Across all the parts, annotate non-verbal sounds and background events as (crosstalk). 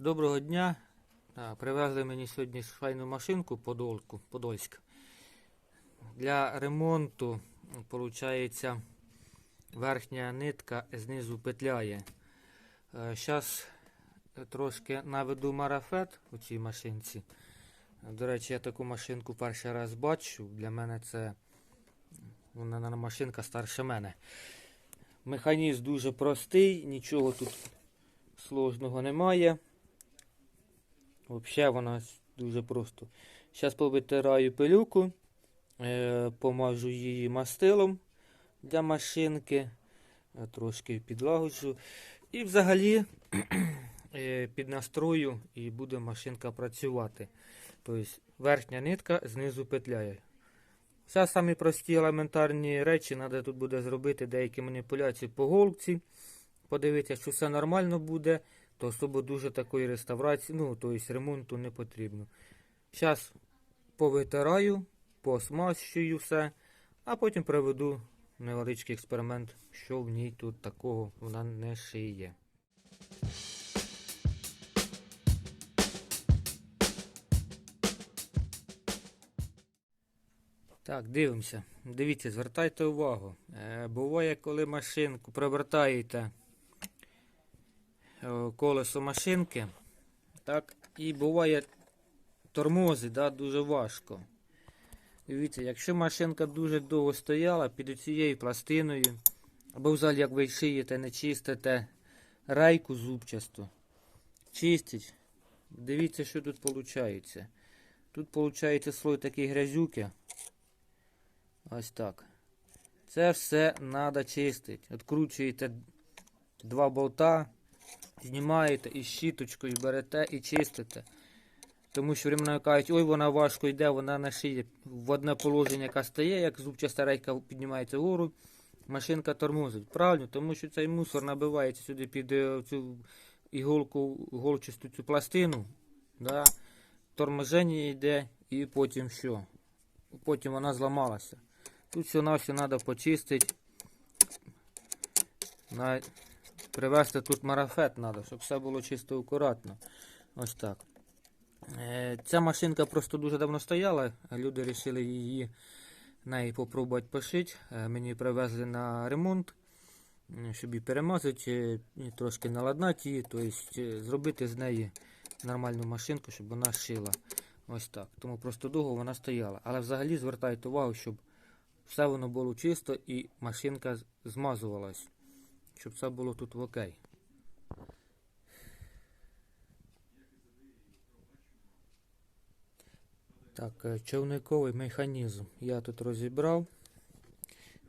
Доброго дня. Привезли мені сьогодні швейну машинку Подолку, Подольськ. Для ремонту, виходить, верхня нитка знизу петляє. Зараз трошки наведу марафет у цій машинці. До речі, я таку машинку перший раз бачу. Для мене це вона на- машинка старше мене. Механізм дуже простий, нічого тут сложного немає. Взагалі вона дуже просто. Зараз повитираю пилюку, е, помажу її мастилом для машинки, е, трошки підлагоджу. І взагалі (clears throat) е, піднастрою і буде машинка працювати. Тобто верхня нитка знизу петляє. Зараз самі прості елементарні речі, треба тут буде зробити деякі маніпуляції по голці, подивитися, що все нормально буде, то особо дуже такої реставрації, ну, тобто ремонту не потрібно. Зараз повитираю, посмащую все, а потім проведу невеличкий експеримент, що в ній тут такого вона не шиє. Так, дивимося. Дивіться, звертайте увагу. Е, буває, коли машинку привертаєте колесо машинки, так, і буває тормози, да, дуже важко. Дивіться, якщо машинка дуже довго стояла під цією пластиною, або взагалі, як ви шиєте, не чистите рейку зубчасту, чистіть. Дивіться, що тут виходить. Тут виходить слой такий грязюки. Ось так. Це все треба чистити. Откручуєте два болта, знімаєте і щіточкою берете і чистите. Тому що времена кажуть, ой, вона важко йде, вона на шиї в одне положення, яка стає, як зубчаста рейка піднімається вгору, машинка тормозить. Правильно, тому що цей мусор набивається сюди під е, цю іголку, голчасту цю пластину. Да? Торможення йде і потім що? Потім вона зламалася. Тут все на все треба почистити. Привезти тут марафет треба, щоб все було чисто акуратно. Ось так. Е, Ця машинка просто дуже давно стояла. Люди вирішили її неї попробувати пошити. Е, Мені привезли на ремонт, щоб її перемазати, е, трошки наладнати її, тобто е, зробити з неї нормальну машинку, щоб вона шила. Ось так. Тому просто довго вона стояла. Але взагалі звертайте увагу, щоб все воно було чисто і машинка змазувалась. Щоб все було тут в окей. Так, е, човниковий механізм я тут розібрав.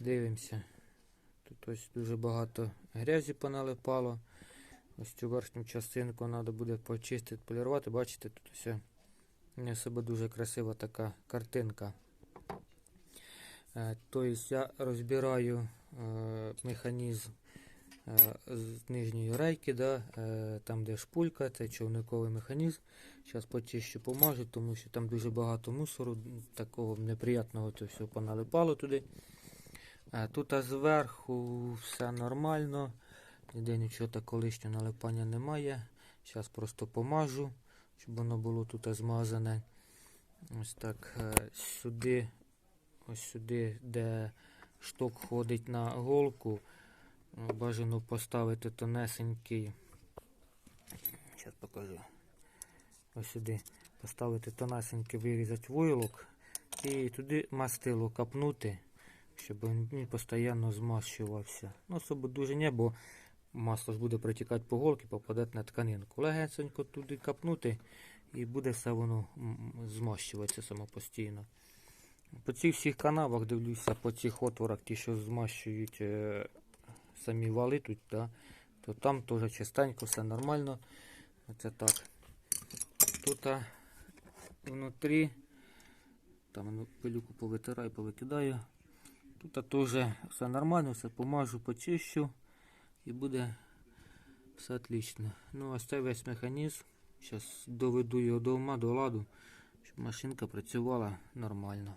Дивимося. Тут ось дуже багато грязі поналипало. Ось цю верхню частинку треба буде почистити, полірувати. Бачите, тут все не себе дуже красива така картинка. Тобто я розбираю е, механізм з нижньої рейки, да, е, там де шпулька, це човниковий механізм. Зараз почищу помажу, тому що там дуже багато мусору, такого неприятного це все поналипало туди. Е, Тут а зверху все нормально, ніде нічого такого лишнього налипання немає. Зараз просто помажу, щоб воно було тут змазане. Ось так е, сюди, ось сюди, де шток ходить на голку, е, бажано поставити тонесенький. Зараз покажу. Ось сюди поставити тонесенький, вирізати войлок і туди мастило капнути, щоб він постійно змащувався. Ну, особо дуже не, бо масло ж буде протікати по голки, попадати на тканинку. Легенько туди капнути і буде все воно змащуватися самопостійно. По цих всіх канавах дивлюся, по цих отворах, ті, що змащують е, самі вали тут, да, то там теж частенько все нормально. Оце так. Тут внутрі, там ну, пилюку повитираю, повикидаю. Тут теж все нормально, все помажу, почищу і буде все отлично. Ну, ось цей весь механізм. Зараз доведу його до ума, до ладу, щоб машинка працювала нормально.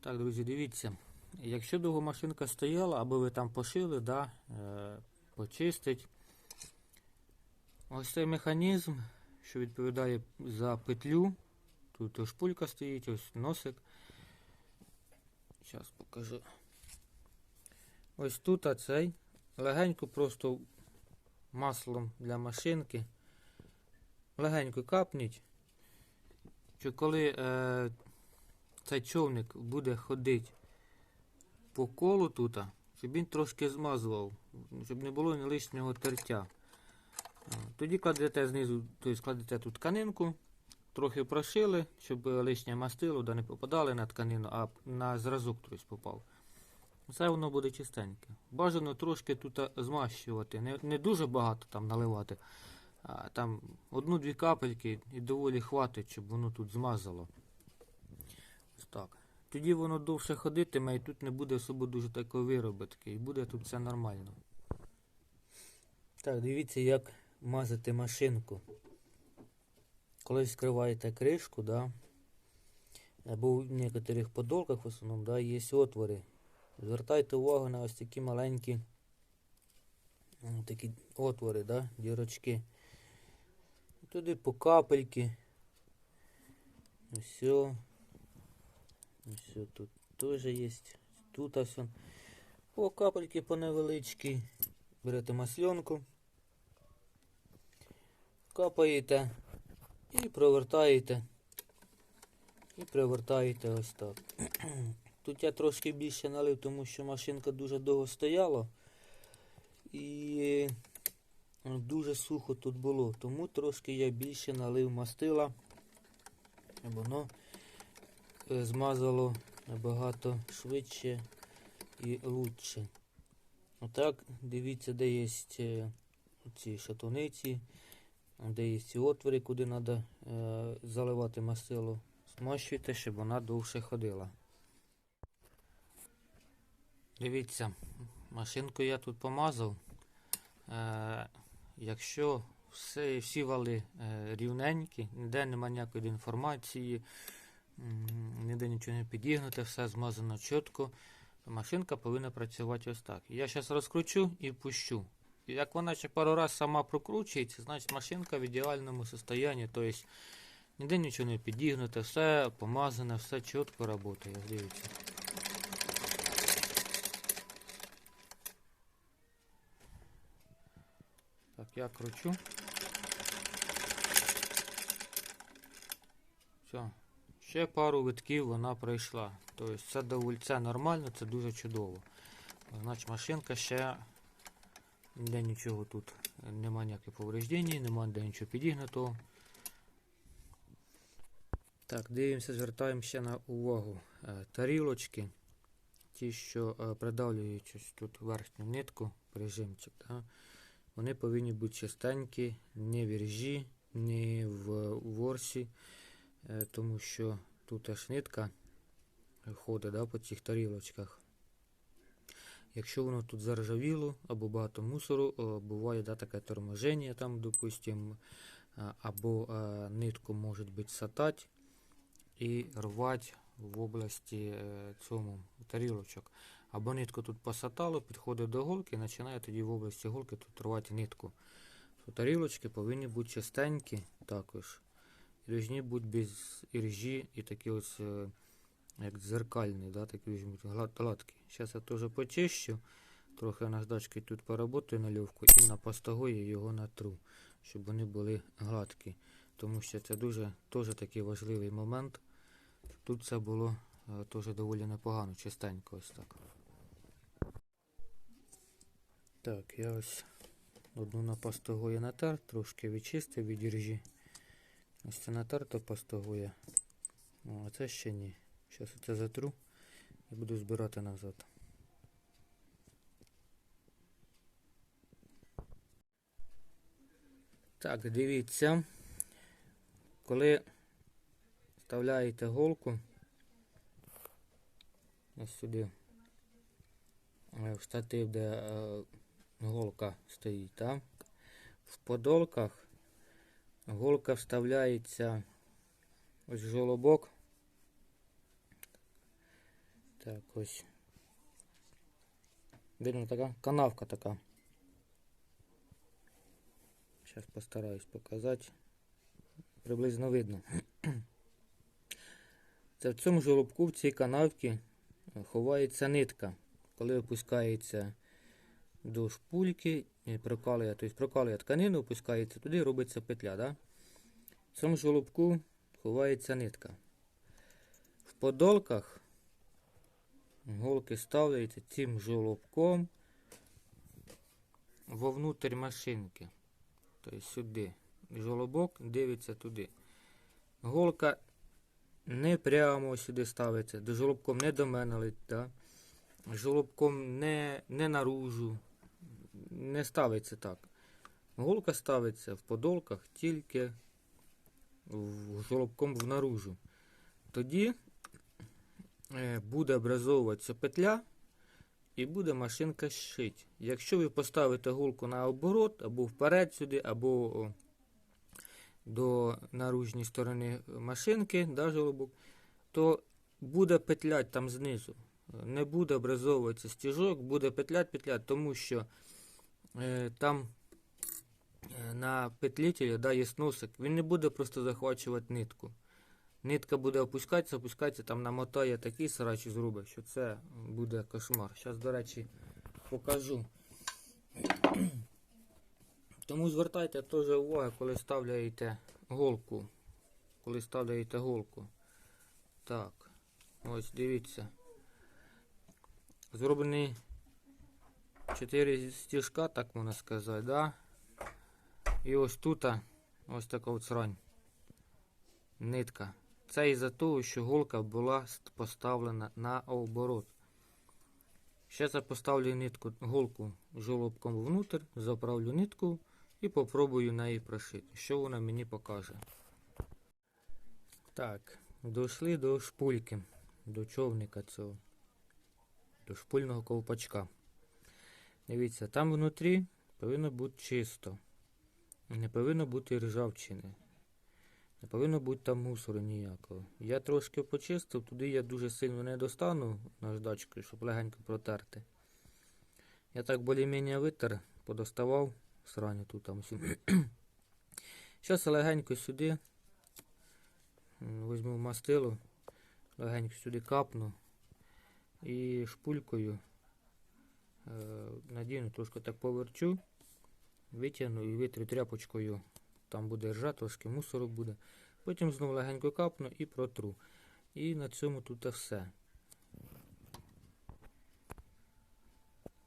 Так, друзі, дивіться. Якщо довго машинка стояла, аби ви там пошили, да, е, почистить, Ось цей механізм, що відповідає за петлю. Тут ось шпулька стоїть, ось носик. Зараз покажу. Ось тут цей. Легенько просто маслом для машинки. Легенько капніть. Що коли е, цей човник буде ходити по колу тут, щоб він трошки змазував, щоб не було лишнього тертя. Е, Тоді кладете знизу, тобто кладете тут тканинку, трохи прошили, щоб лишнє мастило да не попадали на тканину, а на зразок тобто, попав. Все воно буде чистеньке. Бажано трошки тут змащувати, не, не дуже багато там наливати, а там одну-дві капельки і доволі хватить, щоб воно тут змазало. Ось так. Тоді воно довше ходитиме і тут не буде особо дуже такої виробітки, і буде тут все нормально. Так, дивіться, як мазати машинку. Коли вскриваєте кришку, да, або в некоторих подолках в основному да, є отвори. Звертайте увагу на ось такі маленькі такі отвори, да, дірочки. Туди по капельки. Все. Все тут теж є. Тут ось. он. По капельки по невеличкій. Берете масленку. Капаєте і провертаєте. І привертаєте ось так. (clears throat) Тут я трошки більше налив, тому що машинка дуже довго стояла. І дуже сухо тут було. Тому трошки я більше налив мастила. Воно змазало набагато швидше і лучше. Отак, дивіться, де є е, ці шатуниці, де є ці отвори, куди треба е, заливати мастило. Змащуйте, щоб вона довше ходила. Дивіться, машинку я тут помазав. Е, якщо всі вали е, рівненькі, ніде немає ніякої інформації, ніде нічого не підігнуте, все змазано чітко, машинка повинна працювати ось так. Я зараз розкручу і пущу. Як вона ще пару разів сама прокручується, значить машинка в ідеальному стані, тобто ніде нічого не підігнуте, все помазане, все чітко працює. Дивіться. Так, я кручу. Все. Ще пару витків вона пройшла. Тобто це доволі це нормально, це дуже чудово. Значить машинка ще ніде нічого тут нема ніяких повреждень, нема де нічого підігнутого. Так, дивимося, звертаємо ще на увагу е, тарілочки. Ті, що е, придавлюють тут верхню нитку, прижимчик. Да? Вони повинні бути чистенькі, не в іржі, не в ворсі, тому що тут аж нитка ходить да, по цих тарілочках. Якщо воно тут заржавіло або багато мусору, е, буває да, таке торможення, там, допустим, е, або е, нитку може бути сатать і рвати в області е, цьому тарілочок. Або нитку тут посатало, підходить до голки і починає тоді в області голки тут рвати нитку. То тарілочки повинні бути чистенькі також. І повинні бути без іржі і такі ось е, як дзеркальні, да, такі бути гладкі. Зараз я теж почищу, трохи наждачки тут поработаю нальовку і на постогої його натру, щоб вони були гладкі. Тому що це дуже теж такий важливий момент. Тут це було е, теж доволі непогано, чистенько ось так. Так, я ось одну на пастогою натер, трошки відчистив від іржі. Ось це натерто пастогоя. О, а це ще ні. Зараз це затру і буду збирати назад. Так, дивіться. Коли вставляєте голку ось сюди е, в штатив, де е, голка стоїть, так? В подолках голка вставляється ось в жолобок. Так, ось. Видно така канавка така. Зараз постараюсь показати. Приблизно видно. (clears throat) Це в цьому жолобку, в цій канавці ховається нитка. Коли опускається до шпульки, і прокалує, тобто прокалує тканину, опускається туди, робиться петля. Да? В цьому жолобку ховається нитка. В подолках голки ставляються цим жолобком вовнутрь машинки. Тобто сюди. Жолобок дивиться туди. Голка не прямо сюди ставиться, до жолобком не до мене да? жолобком не, не наружу. Не ставиться так. Голка ставиться в подолках тільки жолобком внаружу. Тоді е, буде образовуватися петля і буде машинка шити. Якщо ви поставите голку на оборот, або вперед сюди, або до наружньої сторони машинки, да, жолобок, то буде петлять там знизу. Не буде образовуватися стіжок, буде петлять, петлять, тому що там е, на петлітелі да, є носик, він не буде просто захвачувати нитку. Нитка буде опускатися, опускатися, там намотає такий сарачі зруби, що це буде кошмар. Зараз, до речі, покажу. (clears throat) Тому звертайте теж увагу, коли ставляєте голку. Коли ставляєте голку. Так, ось дивіться. Зроблені 4 стіжка, так можна сказати, да? І ось тут ось така от срань. Нитка. Це із-за того, що голка була поставлена на оборот. Ще я поставлю нитку, голку жолобком внутрь, заправлю нитку і попробую неї прошити. Що вона мені покаже. Так, дійшли до шпульки, до човника цього, до шпульного ковпачка. Дивіться, там внутрі повинно бути чисто. Не повинно бути ржавчини. Не повинно бути там мусору ніякого. Я трошки почистив, туди я дуже сильно не достану наждачкою, щоб легенько протерти. Я так більш-менш витер, подоставав сраню тут там. Зараз (clears throat) легенько сюди візьму мастило, легенько сюди капну і шпулькою е, надіну, трошки так поверчу, витягну і витрю тряпочкою. Там буде ржа, трошки мусору буде. Потім знову легенько капну і протру. І на цьому тут все.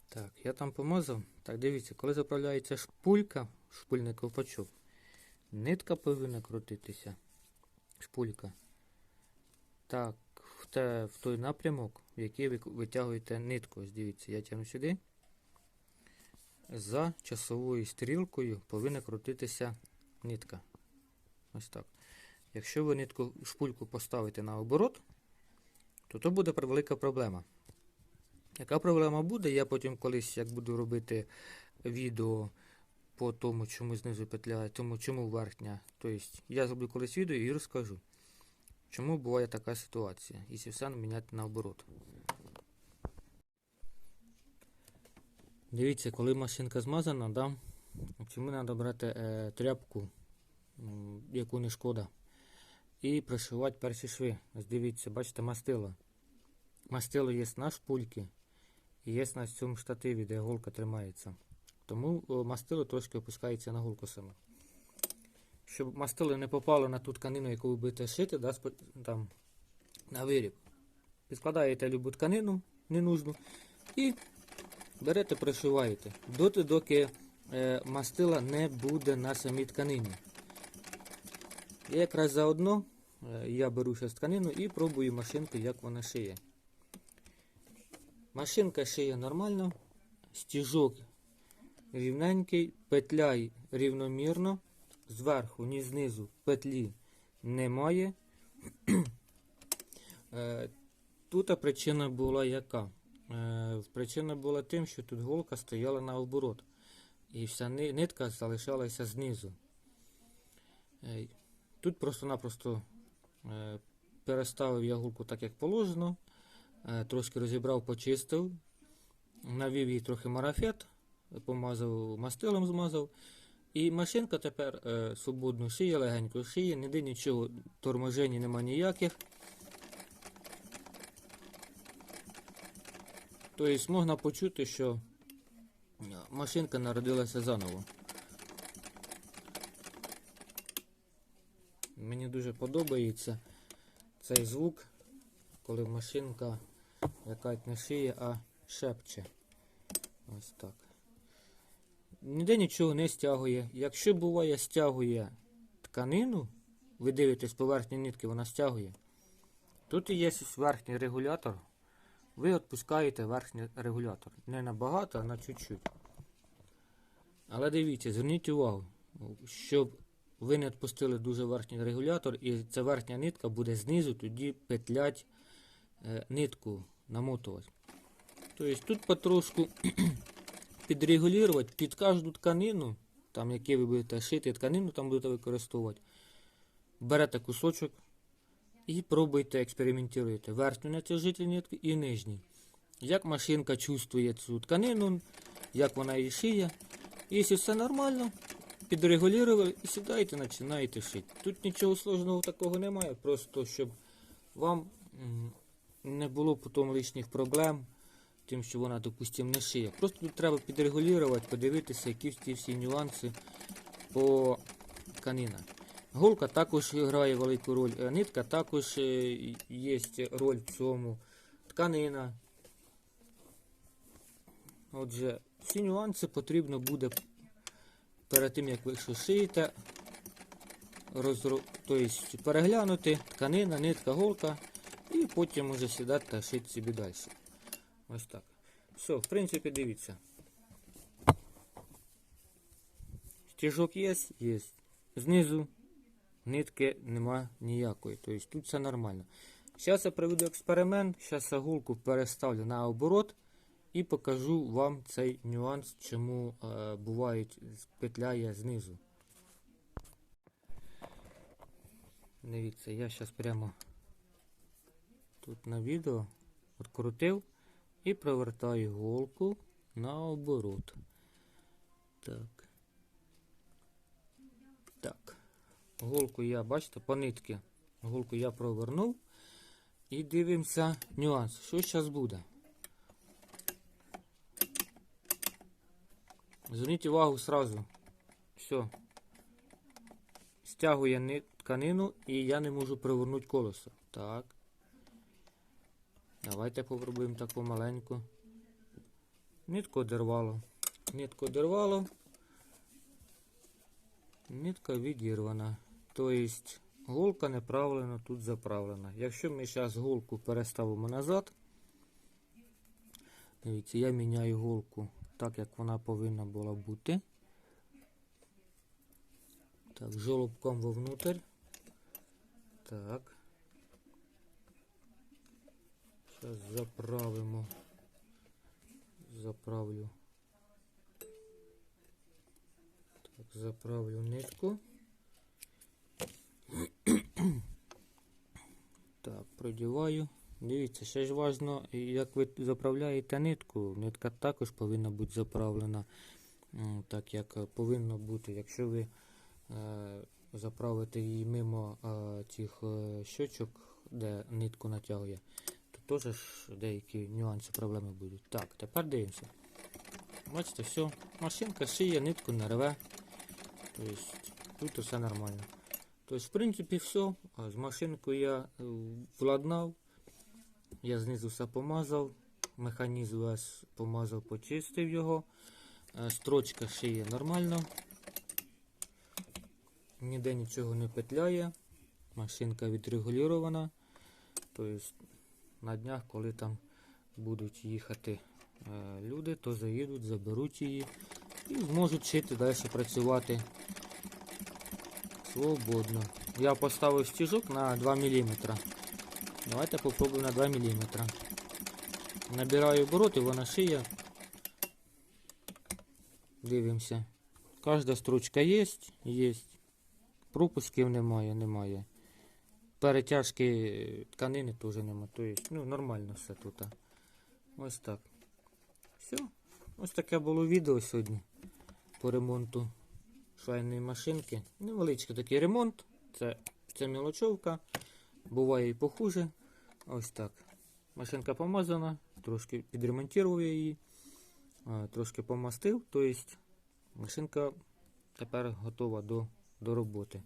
Так, я там помазав. Так, дивіться, коли заправляється шпулька, шпульний ковпачок, нитка повинна крутитися. Шпулька. Так, в, в той напрямок, в який ви витягуєте нитку. Ось дивіться, я тягну сюди. За часовою стрілкою повинна крутитися нитка. Ось так. Якщо ви нитку шпульку поставите на оборот, то то буде велика проблема. Яка проблема буде, я потім колись, як буду робити відео по тому, чому знизу петля, тому чому верхня. Тобто я зроблю колись відео і розкажу, чому буває така ситуація, якщо все міняти наоборот. Дивіться, коли машинка змазана, да, треба брати е, тряпку, яку не шкода, і пришивати перші шви. Ось дивіться, бачите, мастило. Мастило є на шпульки і є на цьому штативі, де голка тримається. Тому мастило трошки опускається на голку саме. Щоб мастило не попало на ту тканину, яку ви будете шити, да, там, на виріб. Підкладаєте любу тканину ненужну і берете, пришиваєте. Доти, доки е, мастила не буде на самій тканині. І якраз заодно е, я беру ще тканину і пробую машинку, як вона шиє. Машинка шиє нормально, стіжок рівненький, петля рівномірно, зверху, ні знизу петлі немає. (clears throat) Е, Тут причина була яка? Е, Причина була тим, що тут голка стояла наоборот. І вся нитка залишалася знизу. Е, Тут просто-напросто е, переставив я голку так, як положено. Трошки розібрав, почистив, навів їй трохи марафет, помазав мастилом змазав І машинка тепер свободно шиє, легенько шиє, ніде нічого, торможень нема ніяких. Тобто можна почути, що машинка народилася заново. Мені дуже подобається цей звук, коли машинка якась не шиє, а шепче. Ось так. Ніде нічого не стягує. Якщо буває стягує тканину, ви дивитесь поверхні нитки, вона стягує. Тут і є верхній регулятор. Ви відпускаєте верхній регулятор. Не набагато, а на чуть-чуть. Але дивіться, зверніть увагу, щоб ви не відпустили дуже верхній регулятор, і ця верхня нитка буде знизу, тоді петлять е, нитку намотувати. Тобто тут потрошку (clears throat) підрегулювати під кожну тканину, там, які ви будете шити тканину, там будете використовувати. Берете кусочок і пробуйте експериментуйте. Верхню натяжитель нитки і нижній. Як машинка чувствує цю тканину, як вона її шиє. Якщо все нормально, підрегулювали і сідаєте, починаєте шити. Тут нічого сложного такого немає, просто щоб вам не було потім лишніх проблем, тим, що вона, допустимо, не шиє. Просто тут треба підрегулювати, подивитися, які всі нюанси по тканинах. Голка також грає велику роль, е, нитка також е, є роль в цьому, тканина. Отже, всі нюанси потрібно буде перед тим, як ви що шиєте, розру... тобто переглянути тканина, нитка, голка, і потім уже сідати та шити собі далі. Ось так. Все, в принципі, дивіться. Стіжок є? Є. Знизу нитки нема ніякої. Тобто тут все нормально. Зараз я проведу експеримент, зараз я голку переставлю на оборот і покажу вам цей нюанс, чому е, бувають петляє знизу. Дивіться, я зараз прямо тут на відео відкрутив і провертаю голку на оборот. Так. Голку я, бачите, по нитки. Голку я провернув. І дивимося нюанс. Що зараз буде? Зверніть увагу сразу. Все. Стягує тканину і я не можу привернути колесо. Так. Давайте попробуємо так помаленьку. Нитку одервало. Нитку одервало. Нитка відірвана. Тобто голка неправильно тут заправлена. Якщо ми зараз голку переставимо назад, дивіться, я міняю голку так, як вона повинна була бути. Так, жолобком вовнутрь. Так. Зараз заправимо. Заправлю. Так, заправлю нитку. Так, продіваю. Дивіться, ще ж важно, як ви заправляєте нитку. Нитка також повинна бути заправлена так, як повинно бути. Якщо ви е, заправите її мимо е, цих е, щочок, де нитку натягує, то теж деякі нюанси проблеми будуть. Так, тепер дивимося. Бачите, все, машинка шиє, нитку не рве. Тобто тут все нормально. Тобто, в принципі, все. З машинкою я е, владнав. Я знизу все помазав. Механізм помазав, почистив його. Е, Строчка шиє нормально. Ніде нічого не петляє. Машинка відрегульована. Тобто на днях, коли там будуть їхати е, люди, то заїдуть, заберуть її і зможуть шити далі працювати свободно. Я поставив стіжок на 2 мм. Давайте попробуємо на 2 мм. Набираю обороти, вона шиє. Дивимося. Кожна строчка є, є. Пропусків немає, немає. Перетяжки тканини теж немає. Тобто, ну, нормально все тут. Ось так. Все. Ось таке було відео сьогодні по ремонту швейної машинки. Невеличкий такий ремонт. Це, це мілочовка. Буває і похуже. Ось так. Машинка помазана, трошки підремонтував я її, трошки помастив. Тобто машинка тепер готова до, до роботи.